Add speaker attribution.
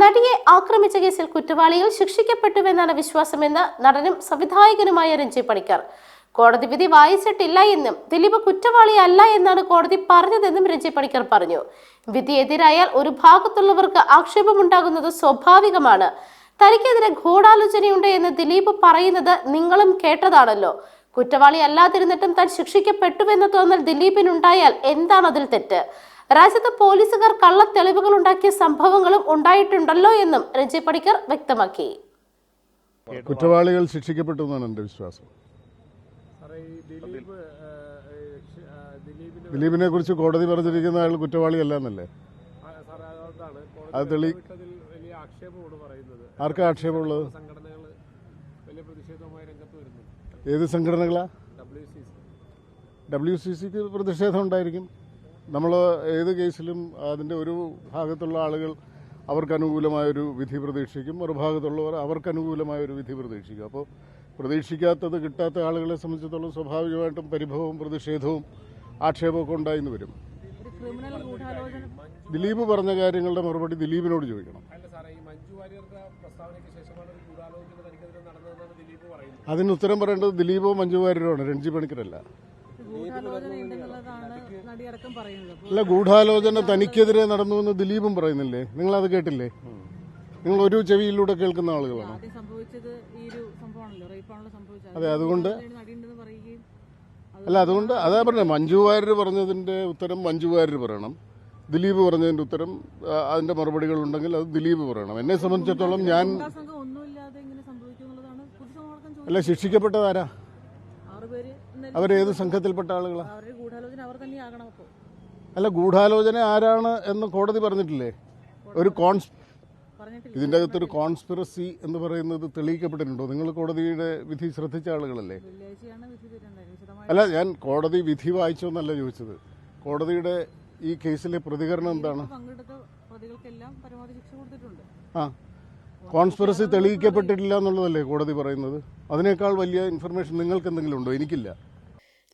Speaker 1: നടിയെ ആക്രമിച്ച കേസിൽ കുറ്റവാളികൾ ശിക്ഷിക്കപ്പെട്ടുവെന്നാണ് വിശ്വാസമെന്ന് നടനും സംവിധായകനുമായ രഞ്ജി പണിക്കർ. കോടതി വിധി വായിച്ചിട്ടില്ല എന്നും ദിലീപ് കുറ്റവാളി അല്ല എന്നാണ് കോടതി പറഞ്ഞതെന്നും രഞ്ജി പണിക്കർ പറഞ്ഞു. വിധി എതിരായാൽ ഒരു ഭാഗത്തുള്ളവർക്ക് ആക്ഷേപമുണ്ടാകുന്നത് സ്വാഭാവികമാണ്. തനിക്കെതിരെ ഗൂഢാലോചനയുണ്ട് എന്ന് ദിലീപ് പറയുന്നത് നിങ്ങളും കേട്ടതാണല്ലോ. കുറ്റവാളി അല്ലാതിരുന്നിട്ടും താൻ ശിക്ഷിക്കപ്പെട്ടുവെന്ന തോന്നൽ ദിലീപിനുണ്ടായാൽ എന്താണ് അതിൽ തെറ്റ്? രാജ്യത്ത് പോലീസുകാർ കള്ള തെളിവുകൾ ഉണ്ടാക്കിയ സംഭവങ്ങളും ഉണ്ടായിട്ടുണ്ടല്ലോ എന്നും രഞ്ജി പണിക്കർ വ്യക്തമാക്കി.
Speaker 2: കുറ്റവാളികൾ ശിക്ഷിക്കപ്പെട്ടു എന്നാണ് എന്റെ വിശ്വാസം.
Speaker 3: ദിലീപിന്
Speaker 2: കുറിച്ച് കോടതി പറഞ്ഞിരിക്കുന്ന അയാൾ കുറ്റവാളിയല്ല എന്നല്ലേ? അത്
Speaker 3: കോടതി
Speaker 2: തെളി- ആർക്കാ ആക്ഷേപമുള്ളത്?
Speaker 3: സംഘടനകൾ വലിയ പ്രതിഷേധവുമായി രംഗത്ത് വരുന്നു
Speaker 2: ഏത് സംഘടനകളാ?
Speaker 3: ഡബ്ല്യു സി
Speaker 2: സിക്ക് പ്രതിഷേധം ഉണ്ടായിരിക്കും. നമ്മൾ ഏത് കേസിലും അതിന്റെ ഒരു ഭാഗത്തുള്ള ആളുകൾ അവർക്ക് അനുകൂലമായൊരു വിധി പ്രതീക്ഷിക്കും മറുഭാഗത്തുള്ളവർ അവർക്ക് അനുകൂലമായൊരു വിധി പ്രതീക്ഷിക്കും. അപ്പോൾ പ്രതീക്ഷിക്കാത്തത് കിട്ടാത്ത ആളുകളെ സംബന്ധിച്ചിടത്തോളം സ്വാഭാവികമായിട്ടും പരിഭവവും പ്രതിഷേധവും ആക്ഷേപമൊക്കെ ഉണ്ടായിന്ന് വരും. ദിലീപ് പറഞ്ഞ കാര്യങ്ങളുടെ മറുപടി ദിലീപിനോട് ചോദിക്കണം.
Speaker 3: അല്ല സാറേ ഈ മഞ്ജു പ്രസ്താവനയ്ക്ക് ശേഷമാണ് ഒരു ഗൂഢാലോചന തനിക്കെതിരെ നടന്നതെന്നാണ് ദിലീപ് പറയുന്നത്.
Speaker 2: അതിന് ഉത്തരം പറയേണ്ടത് ദിലീപോ മഞ്ജു വാര്യരോ ആണ്. രഞ്ജി പണിക്കരല്ല. അല്ല ഗൂഢാലോചന തനിക്കെതിരെ നടന്നു എന്ന് ദിലീപും പറയുന്നില്ലേ? നിങ്ങൾ അത് കേട്ടില്ലേ? നിങ്ങൾ ഒരു ചെവിയിലൂടെ കേൾക്കുന്ന ആളുകളാണ്? അതെ, അതുകൊണ്ട് അല്ല അതുകൊണ്ട് അതാ പറഞ്ഞത് മഞ്ജു വാര്യർ പറഞ്ഞതിന്റെ ഉത്തരം മഞ്ജു വാര്യർ പറയണം. ദിലീപ് പറഞ്ഞതിന്റെ ഉത്തരം അതിന്റെ മറുപടികൾ ഉണ്ടെങ്കിൽ അത് ദിലീപ് പറയണം. എന്നെ സംബന്ധിച്ചിടത്തോളം ഞാൻ അല്ല ശിക്ഷിക്കപ്പെട്ടത് ആരാ?
Speaker 4: ആറുപേര് ഇന്നലെ
Speaker 2: അവരേത് സംഘത്തിൽപ്പെട്ട
Speaker 4: ആളുകളാണ്
Speaker 2: അല്ല ഗൂഢാലോചന ആരാണ് എന്ന് കോടതി പറഞ്ഞിട്ടില്ലേ? ഒരു കോൺസ് അകത്ത് ഒരു കോൺസ്പിറസി എന്ന് പറയുന്നത് തെളിയിക്കപ്പെട്ടിട്ടുണ്ടോ? നിങ്ങൾ കോടതിയുടെ വിധി ശ്രദ്ധിച്ച ആളുകളല്ലേ? അല്ല ഞാൻ കോടതി വിധി വായിച്ചോ എന്നല്ല ചോദിച്ചത്. കോടതിയുടെ ഈ കേസിലെ പ്രതികരണം എന്താണ്? ആ. കോൺസ്പിറസി തെളിയിക്കപ്പെട്ടിട്ടില്ല എന്നുള്ളതല്ലേ കോടതി പറയുന്നത്? അതിനേക്കാൾ വലിയ ഇൻഫർമേഷൻ നിങ്ങൾക്ക് എന്തെങ്കിലും ഉണ്ടോ? എനിക്കില്ല.